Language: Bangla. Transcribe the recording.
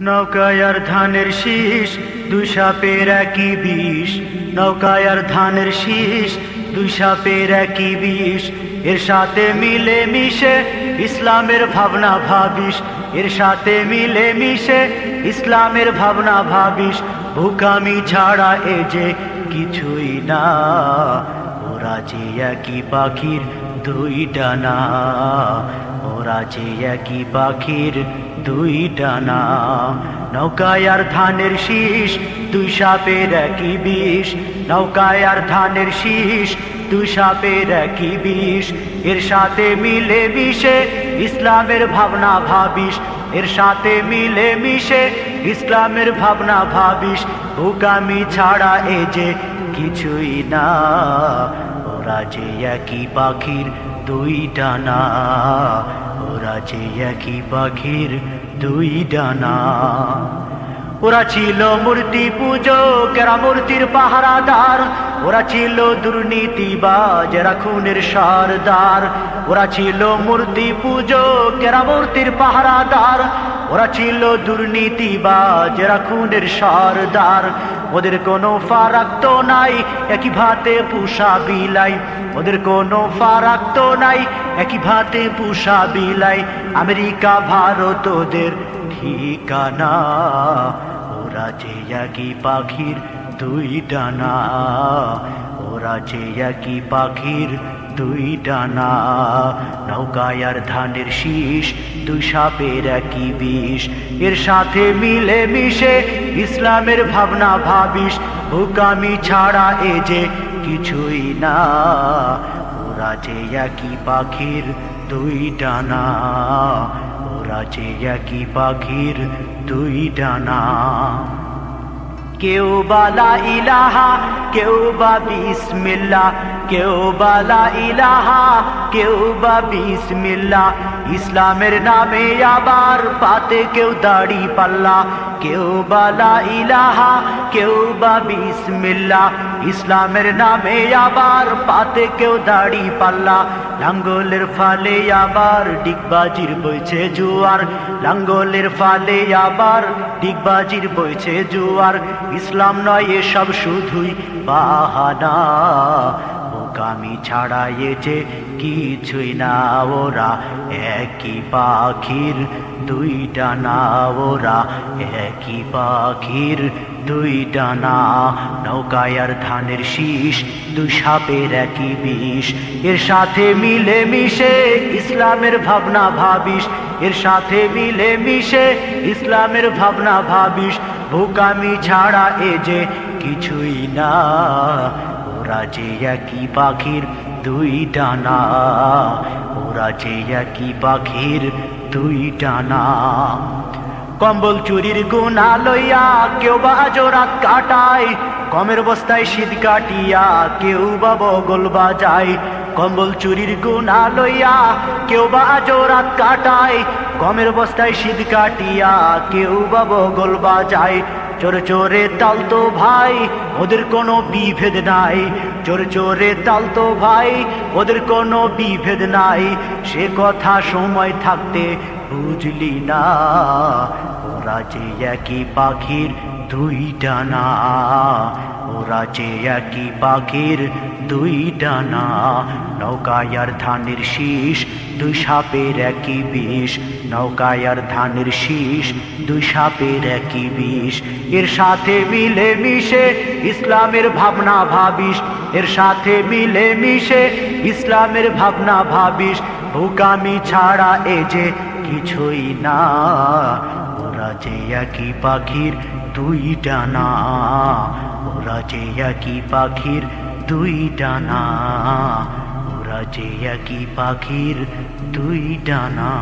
নৌকায় আর ধানের শীষ, দুই সাপের একই বিষ। নৌকায় আর ধানের শীষ, দুই সাপের একই বিষ। এর সাথে মিলে মিশে ইসলামের ভাবনা ভাবিস। এর সাথে মিলে মিশে ইসলামের ভাবনা ভাবিস। ভুকামি ছাড়া এ যে কিছুই না। ওরা যে একই পাখির দুই ডানা ওরা যে একই পাখির দুই ডানা নৌকায় আর ধানের শীষ, দুই সাপের একই বিষ। নৌকায় আর ধানের শীষ, দুই সাপের একই বিষ। এর সাথে মিলে মিশে ইসলামের ভাবনা ভাবিস। এর সাথে মিলে মিশে ইসলামের ভাবনা ভাবিস। ভুকামি ছাড়া এ যে কিছুই না। ওরা যে একই পাখির দুই ডানা, ওরা যে একই পাখির দুই ডানা। ওরা ছিল মূর্তি পুজো, কেরা মূর্তির পাহারাদার। ওরা ছিল দুর্নীতিবাজ এরা খুনের সরদার। ওরা ছিল মূর্তি পুজো, কেরা মূর্তির পাহারাদার। ওরা ছিল দুর্নীতিবাজ এরা খুনের সরদার। ওদের কোনো ফারাক তো নাই, একই ভাতে পুষা বিলাই। ওদের কোনো ফারাক তো নাই, একই ভাতে পুষা বিলাই। আমেরিকা, ভারত, ওদের ঠিকানা। ওরা যে একই পাখির দুই ডানা। ওরা যে একই পাখির দুই ডানা, নৌকায় আর ধানের শীষ, দুই সাপের একই বিষ। এর সাথে মিলে মিশে ইসলামের ভাবনা ভাবিস, হুকামি ছাড়া এ যে কিছুই না। ওরা যে একই পাখির দুই ডানা, ওরা যে একই পাখির দুই ডানা। কেউ বালা ইলাহা কেউ বা বিসমিল্লা কেউ বালা ইলাহা কেউ বা বিসমিল্লা ইসলামের নামে আবার পাতে কেউ দাড়ি পাল্লা, কেউ বালা ইলাহা, কেউ বা বিসমিল্লা ইসলামের নামে আবার পাতে কেউ দাড়ি পাল্লা, লাঙ্গলের ফালে আবার ডিগবাজির বইছে জুয়ার, লাঙ্গলের ফালে আবার ডিগবাজির বইছে জুয়ার। ইসলাম নয় এসব শুধুই বাহানা। বোকামি ছাড়াইয়েছে কিছুই না ওরা, একই পাখির দুইটা না ওরা, একই পাখির দুইটা না। নৌকায় আর ধানের শীষ, দুই সাপের একই বিষ। এর সাথে মিলে মিশে ইসলামের ভাবনা ভাবিস। এর সাথে মিলে মিশে ইসলামের ভাবনা ভাবিস। ভুকামি ছাড়া এ যে কিছুই না। ওরা যে একই পাখির দুই ডানা, ওরা যে একই পাখির দুই ডানা। কম্বল চুরির গুণা লইয়া কেউ বা জোরাত কাটায়, কমের বস্তায় শীত কাটিয়া কেউ বা বগল বাজায়। কম্বল চুরির গুণা লইয়া কেউ বা জোরাত কাটায়, কমের বস্তায় শীত কাটিয়া কেউ বা বগল বাজায়। চোর চোরে তাল তো ভাই, ওদের কোনো বিভেদ নাই। চোর চোরে তাল তো ভাই, ওদের কোনো বিভেদ নাই। সে কথা সময় থাকতে বুঝলি না, ওরা যে একই পাখির দুই ডানা ওরা যে একই পাখির দুই ডানা, নৌকায় আর ধানের শীষ, দুই সাপের একই বিষ। নৌকায় আর ধানের শীষ, দুই সাপের একই বিষ। এর সাথে মিলে মিশে ইসলামের ভাবনা ভাবিস। এর সাথে মিলে মিশে ইসলামের ভাবনা ভাবিস। ভুকামি ছাড়া এ যে কিছুই না। ওরা যে একই পাখির দুই ডানা, ওরা যে একই পাখির দুই ডানা ওরা যে একই পাখির দুই ডানা।